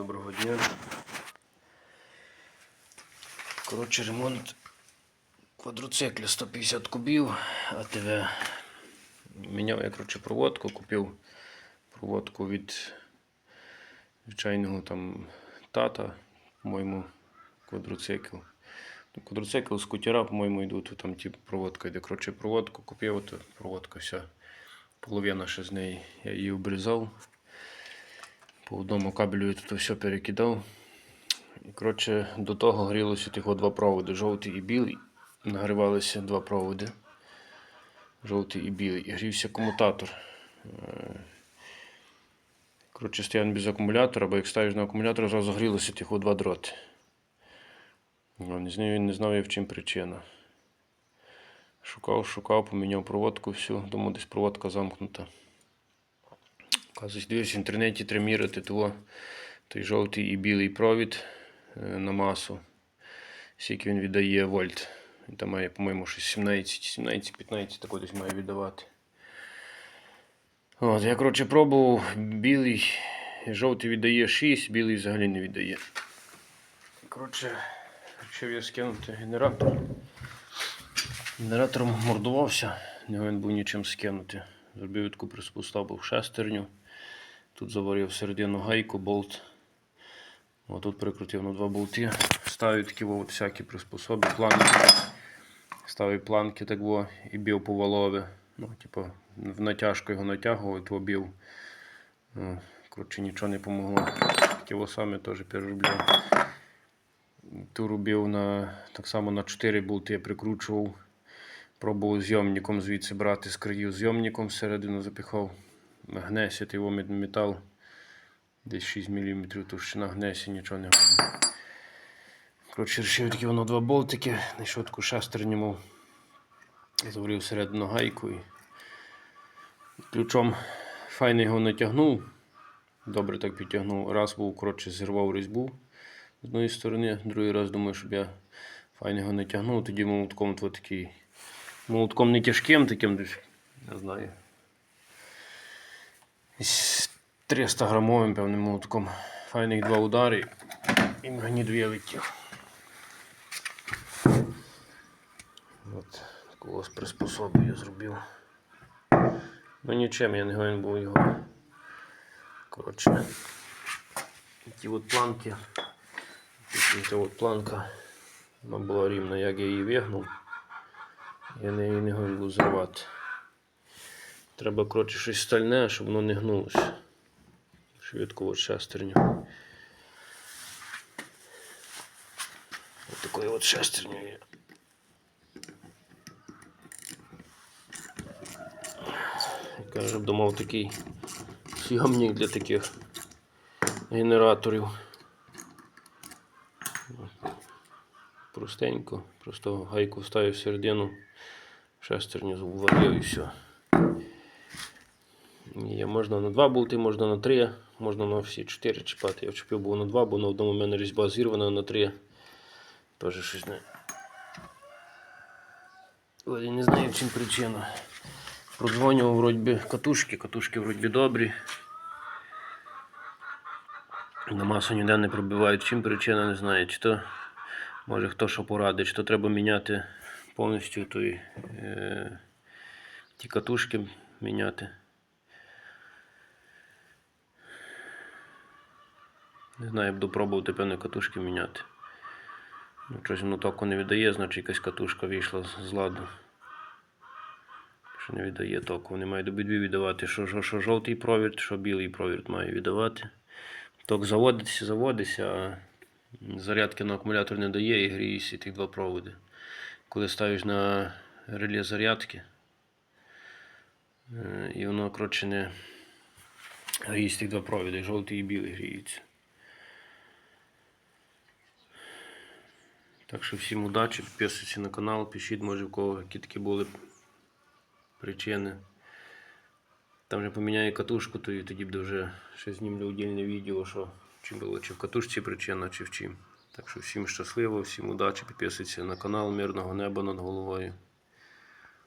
доброго дня. Коротше, ремонт квадроцикля 150 кубів, АТВ. Міняв я коротше, проводку, купив проводку від звичайного там тата, по-моєму, квадроцикл. Ну, Квадроцикл, скутера, по-моєму, йдуть, там типу проводка йде. Коротше, проводку купив, от проводка вся, половина ще з неї. Я її обрізав. По одному кабелю я тут все перекидав. І, коротше, до того грілося тих два проводи, жовтий і білий. Нагрівалися два проводи. Жовтий і білий. І грівся комутатор. Е, Коротше, стояв без акумулятора, бо як ставиш на акумулятор, зразу грілося тих два дроти. Ну, Не знаю, не знав я в чим причина. Шукав, шукав, поміняв проводку всю, думаю, десь проводка замкнута. Оказується, дивився в інтернеті треба міряти того, той жовтий і білий провід е, на масу. Скільки він віддає вольт. Він там має, по-моєму, щось 17, 17, 15 тако десь має віддавати. От, я, коротше, пробував білий, жовтий віддає 6, білий взагалі не віддає. Коротше, вирішив я скинути генератор. Генератор мордувався, не він був нічим скинути. Зробив таку приспособу шестерню. Тут заварив середину гайку, болт. Отут прикрутив на два болти. Ставив такі от всякі приспособи, планки. Ставив планки так во, і бив по валові. Ну, типу, в натяжку його натягував, то бив. Ну, Коротше, нічого не помогло. Такі саме теж переробляв. Ту робив на, так само на 4 болти я прикручував. Пробував зйомником звідси брати з країв зйомником всередину запихав. Гнесять його метал. Десь 6 мм товщина гнесі, нічого не видно. Коротше, вирішив такі воно два болтики, знайшов таку шестерню. Заварив всередину гайку і ключом файно його натягнув. Добре так підтягнув. Раз був, коротше, зірвав різьбу з одної сторони, другий раз думаю, щоб я файно його натягнув, тоді молотком такий. Молотком не тяжким таким десь, не знаю. Десь 300 грамовим певним молотком. Файних два удари і магніт вилетів. От ось приспособу я зробив. Ну нічим я не повинен був його. Коротше. Ті от планки. Ця от планка. Вона була рівна, як я її вигнув. Я не, її не був зривати. Треба, коротше, щось стальне, щоб воно не гнулося. Швидко от шестерню. Ось такою от шестерню є. Каже, думав такий сйомник для таких генераторів. Простенько, просто гайку вставив середину, шестерню зварив і все. Є, можна на два болти, можна на три, можна на всі чотири чіпати. Я вчепив був на два, бо на одному в мене різьба зірвана на три. Теж щось не. Ой, я не знаю, в чим причина. Продзвонював вроді катушки, катушки вроді добрі. На масу ніде не пробивають. Чим причина, не знаю. Чи то може хто що порадить, чи то треба міняти повністю той, е, ті катушки міняти. Не знаю, буду пробувати певні катушки міняти. Ну, щось воно току не віддає, значить якась катушка вийшла з- ладу. Що не віддає току. Вони мають обидві віддавати, що, що, жовтий провід, що білий провід має віддавати. Ток заводиться, заводиться, а зарядки на акумулятор не дає і гріється ті два проводи. Коли ставиш на реле зарядки, е, і воно, коротше, не гріється ті два проводи, жовтий і білий гріються. Так що всім удачі, підписуйтесь на канал, пишіть, може в кого які такі були причини. Там же поміняю катушку, то і тоді буде вже ще знімлю удільне відео, що чи було чи в катушці причина, чи в чим. Так що всім щасливо, всім удачі, підписуйтесь на канал, мирного неба над головою.